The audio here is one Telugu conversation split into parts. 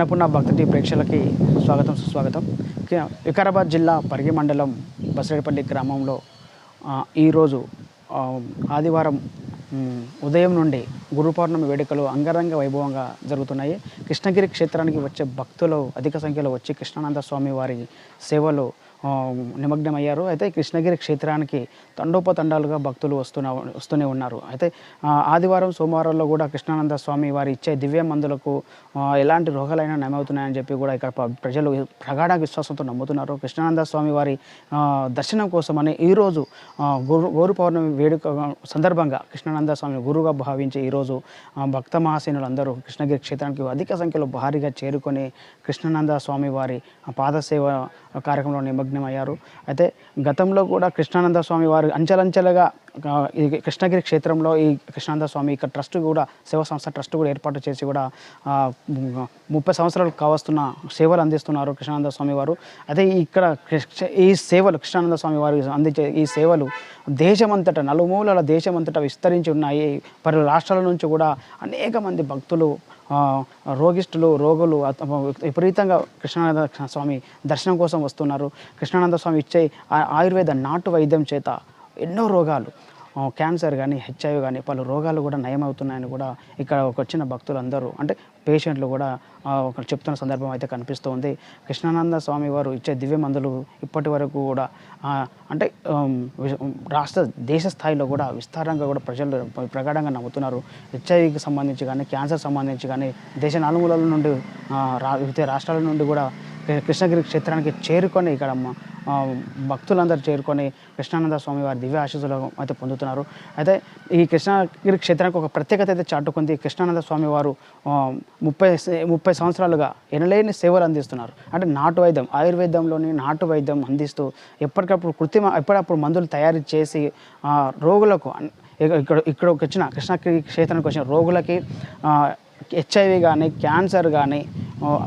అన్నపూర్ణ భక్తి ప్రేక్షకులకి స్వాగతం సుస్వాగతం. వికారాబాద్ జిల్లా పరిగి మండలం బసరేపల్లి గ్రామంలో ఈరోజు ఆదివారం ఉదయం నుండి గురు పౌర్ణమి వేడుకలు అంగరంగ వైభవంగా జరుగుతున్నాయి. కృష్ణగిరి క్షేత్రానికి వచ్చే భక్తులు అధిక సంఖ్యలో వచ్చి కృష్ణానంద స్వామి వారి సేవలు నిమగ్నమయ్యారు. అయితే కృష్ణగిరి క్షేత్రానికి తండోపతండాలుగా భక్తులు వస్తున్న వస్తూనే ఉన్నారు. అయితే ఆదివారం సోమవారంలో కూడా కృష్ణానంద స్వామి వారి ఇచ్చే దివ్య మందులకు ఎలాంటి రోగాలైనా నయమవుతున్నాయని చెప్పి కూడా ఇక్కడ ప్రజలు ప్రగాఢ విశ్వాసంతో నమ్ముతున్నారు. కృష్ణానంద స్వామి వారి దర్శనం కోసమని ఈరోజు గురు గౌరు పౌర్ణమి వేడుక సందర్భంగా కృష్ణానంద స్వామిని గురువుగా భావించి ఈరోజు భక్త మహాసేనులు అందరూ కృష్ణగిరి క్షేత్రానికి అధిక సంఖ్యలో భారీగా చేరుకొని కృష్ణానంద స్వామి వారి పాదసేవ కార్యక్రమంలో నిమగ్న నిమగ్నమయ్యారు. అయితే గతంలో కూడా కృష్ణానంద స్వామి వారి అంచెలంచెలుగా కృష్ణగిరి క్షేత్రంలో ఈ కృష్ణానంద స్వామి ఇక్కడ ట్రస్ట్ కూడా సేవా సంస్థ ట్రస్ట్ కూడా ఏర్పాటు చేసి కూడా ముప్పై సంవత్సరాలు కావస్తున్న సేవలు అందిస్తున్నారు కృష్ణానంద స్వామి వారు. అదే ఇక్కడ ఈ సేవలు కృష్ణానంద స్వామి వారు అందించే ఈ సేవలు దేశమంతటా నలుమూలల దేశమంతటా విస్తరించి ఉన్నాయి. పలు రాష్ట్రాల నుంచి కూడా అనేక మంది భక్తులు ఆ, రోగిష్ఠులు రోగులు విపరీతంగా కృష్ణానంద స్వామి దర్శనం కోసం వస్తున్నారు. కృష్ణానంద స్వామి ఇచ్చే ఆ- ఆయుర్వేద నాటు వైద్యం చేత ఎన్నో రోగాలు. క్యాన్సర్ కానీ హెచ్ఐవి కానీ పలు రోగాలు కూడా నయమవుతున్నాయని కూడా ఇక్కడ వచ్చిన భక్తులందరూ అంటే పేషెంట్లు కూడా ఒక చెప్తున్న సందర్భం అయితే కనిపిస్తుంది. కృష్ణానంద స్వామి వారు ఇచ్చే దివ్య మందులు ఇప్పటి వరకు కూడా అంటే రాష్ట్ర దేశ స్థాయిలో కూడా విస్తారంగా కూడా ప్రజలు ప్రగాఢంగా నమ్ముతున్నారు. హెచ్ఐవికి సంబంధించి కానీ క్యాన్సర్ సంబంధించి కానీ దేశ నలుమూలల నుండి రా వివిధ రాష్ట్రాల నుండి కూడా కృష్ణగిరి క్షేత్రానికి చేరుకొని ఇక్కడ భక్తులందరూ చేరుకొని కృష్ణానంద స్వామి వారి దివ్య ఆశీస్సులు అయితే పొందుతున్నారు. అయితే ఈ కృష్ణగిరి క్షేత్రానికి ఒక ప్రత్యేకత అయితే చాటుకుంది. కృష్ణానంద స్వామి వారు ముప్పై ముప్పై సంవత్సరాలుగా ఎనలేని సేవలు అందిస్తున్నారు. అంటే నాటు వైద్యం ఆయుర్వేదంలోని నాటు వైద్యం అందిస్తూ ఎప్పటికప్పుడు కృత్రిమ ఎప్పటికప్పుడు మందులు తయారు చేసి రోగులకు ఇక్కడ ఇక్కడికి వచ్చిన కృష్ణగిరి క్షేత్రానికి వచ్చిన రోగులకి హెచ్ఐవి కానీ క్యాన్సర్ కానీ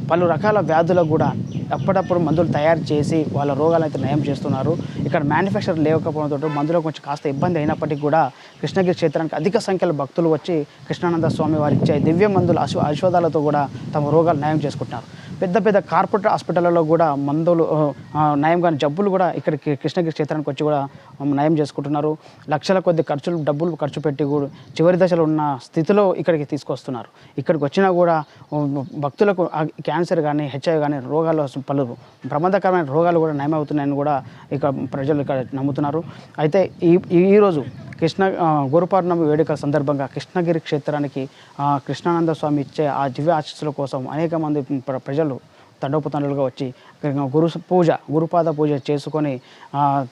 పలు రకాల వ్యాధులకు కూడా అప్పుడప్పుడు మందులు తయారు చేసి వాళ్ళ రోగాలు అయితే నయం చేస్తున్నారు. ఇక్కడ మ్యానుఫ్యాక్చర్ లేకపోవడంతో మందులకు కొంచెం కాస్త ఇబ్బంది అయినప్పటికీ కూడా కృష్ణగిరి క్షేత్రానికి అధిక సంఖ్యలో భక్తులు వచ్చి కృష్ణానంద స్వామి వారి ఇచ్చే దివ్య మందులు అశ్వ ఔషధాలతో కూడా తమ రోగాలు నయం చేసుకుంటున్నారు. పెద్ద పెద్ద కార్పొరేట్ హాస్పిటల్లో కూడా మందులు నయం కాని జబ్బులు కూడా ఇక్కడ కృష్ణగిరి క్షేత్రానికి వచ్చి కూడా నయం చేసుకుంటున్నారు. లక్షల కొద్ది ఖర్చులు డబ్బులు ఖర్చు పెట్టి కూడా చివరి దశలో ఉన్న స్థితిలో ఇక్కడికి తీసుకొస్తున్నారు. ఇక్కడికి వచ్చినా కూడా భక్తులకు క్యాన్సర్ కానీ హెచ్ఐవి కానీ రోగాలు పలు ప్రమాదకరమైన రోగాలు కూడా నయమవుతున్నాయని కూడా ఇక్కడ ప్రజలు ఇక్కడ నమ్ముతున్నారు. అయితే ఈ- ఈరోజు కృష్ణ ఆ, గురు పౌర్ణమి వేడుకల సందర్భంగా కృష్ణగిరి క్షేత్రానికి కృష్ణానంద స్వామి ఇచ్చే ఆ దివ్య ఆశీస్సుల కోసం అనేక మంది ప్ర- ప్రజలు తండోపతండలుగా వచ్చి గురు పూజ గురుపాద పూజ చేసుకొని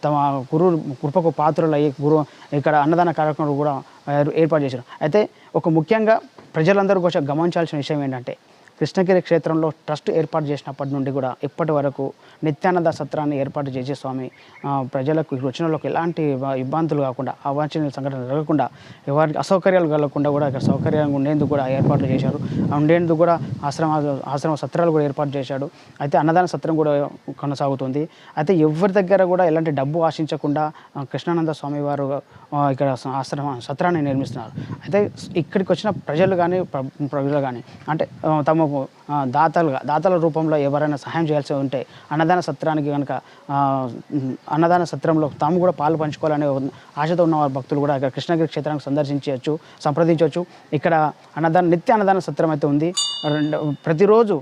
తమ గురు కృపకు పాత్రలు అయ్యి గురు ఇక్కడ అన్నదాన కార్యక్రమాలు కూడా ఏర్పాటు చేశారు. అయితే ఒక ముఖ్యంగా ప్రజలందరూ కూడా గమనించాల్సిన విషయం ఏంటంటే కృష్ణగిరి క్షేత్రంలో ట్రస్ట్ ఏర్పాటు చేసినప్పటి నుండి కూడా ఇప్పటి వరకు నిత్యానంద సత్రాన్ని ఏర్పాటు చేసే స్వామి ప్రజలకు వచ్చినలోకి ఎలాంటి ఇబ్బందులు కాకుండా అవాంఛనీయ సంఘటనలు జరగకుండా ఎవరికి అసౌకర్యాలు కలగకుండా కూడా ఇక్కడ సౌకర్యంగా ఉండేందుకు కూడా ఏర్పాట్లు చేశారు. ఉండేందుకు కూడా ఆశ్రమ ఆశ్రమ సత్రాలు కూడా ఏర్పాటు చేశాడు. అయితే అన్నదాన సత్రం కూడా కొనసాగుతుంది. అయితే ఎవరి దగ్గర కూడా ఎలాంటి డబ్బు ఆశించకుండా కృష్ణానంద స్వామి వారు ఇక్కడ ఆశ్రమ సత్రాన్ని నిర్మిస్తున్నారు. అయితే ఇక్కడికి వచ్చిన ప్రజలు కానీ ప్ర- ప్రజలు కానీ అంటే తమ తమకు దాతలుగా దాతల రూపంలో ఎవరైనా సహాయం చేయాల్సి ఉంటే అన్నదాన సత్రానికి కనుక అన్నదాన సత్రంలో తాము కూడా పాలు పంచుకోవాలనే ఆశతో ఉన్న వారి భక్తులు కూడా ఇక్కడ కృష్ణగిరి క్షేత్రానికి సందర్శించవచ్చు సంప్రదించవచ్చు. ఇక్కడ అన్నదాన నిత్య అన్నదాన సత్రం అయితే ఉంది. రెండు ప్రతిరోజు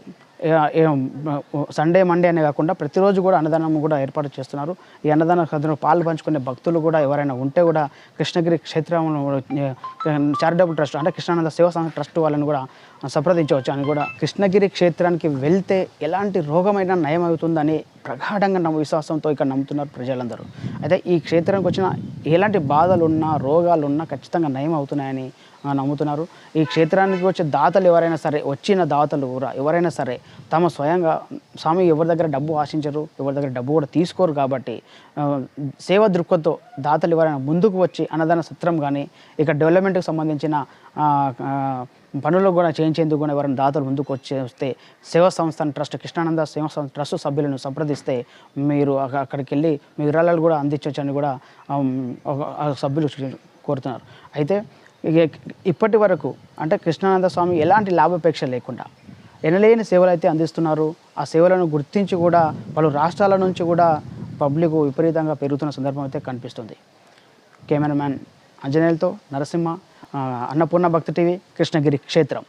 సండే మండే అనే కాకుండా ప్రతిరోజు కూడా అన్నదానం కూడా ఏర్పాటు చేస్తున్నారు. ఈ అన్నదాన సత్రంలో పాలు పంచుకునే భక్తులు కూడా ఎవరైనా ఉంటే కూడా కృష్ణగిరి క్షేత్రంలో చారిటబుల్ ట్రస్ట్ అంటే కృష్ణానంద సేవా సంస్థ ట్రస్ట్ వాళ్ళని కూడా సంప్రదించవచ్చు. అని కూడా కృష్ణగిరి క్షేత్రానికి వెళ్తే ఎలాంటి రోగమైనా నయం అవుతుందని ప్రగాఢంగా నమ్మ విశ్వాసంతో ఇక్కడ నమ్ముతున్నారు ప్రజలందరూ. అయితే ఈ క్షేత్రానికి వచ్చిన ఎలాంటి బాధలు రోగాలున్నా ఖచ్చితంగా నయం అవుతున్నాయని నమ్ముతున్నారు. ఈ క్షేత్రానికి వచ్చే దాతలు ఎవరైనా సరే వచ్చిన దాతలు కూడా ఎవరైనా సరే తమ స్వయంగా స్వామి ఎవరి దగ్గర డబ్బు ఆశించరు ఎవరి దగ్గర డబ్బు కూడా తీసుకోరు కాబట్టి సేవ దృక్పథంతో దాతలు ఎవరైనా ముందుకు వచ్చి అన్నదాన సత్రం కానీ ఇక డెవలప్మెంట్కి సంబంధించిన పనులు కూడా చేయించేందుకు కూడా ఎవరైనా దాతలు ముందుకు వచ్చి వస్తే సేవా సంస్థ ట్రస్ట్ కృష్ణానంద సేవా సంస్థ ట్రస్ట్ సభ్యులను సంప్రదిస్తే మీరు అక్కడికి వెళ్ళి మీ విరాళాలు కూడా అందించవచ్చని కూడా ఒక- సభ్యులు కోరుతున్నారు. అయితే ఇక ఇప్పటి వరకు అంటే కృష్ణానంద స్వామి ఎలాంటి లాభాపేక్ష లేకుండా ఎనలేని సేవలు అయితే అందిస్తున్నారు. ఆ సేవలను గుర్తించి కూడా పలు రాష్ట్రాల నుంచి కూడా పబ్లిక్ విపరీతంగా పెరుగుతున్న సందర్భం అయితే కనిపిస్తుంది. కెమెరామ్యాన్ అంజనేయులతో నరసింహ అన్నపూర్ణ భక్త టీవీ కృష్ణగిరి క్షేత్రం.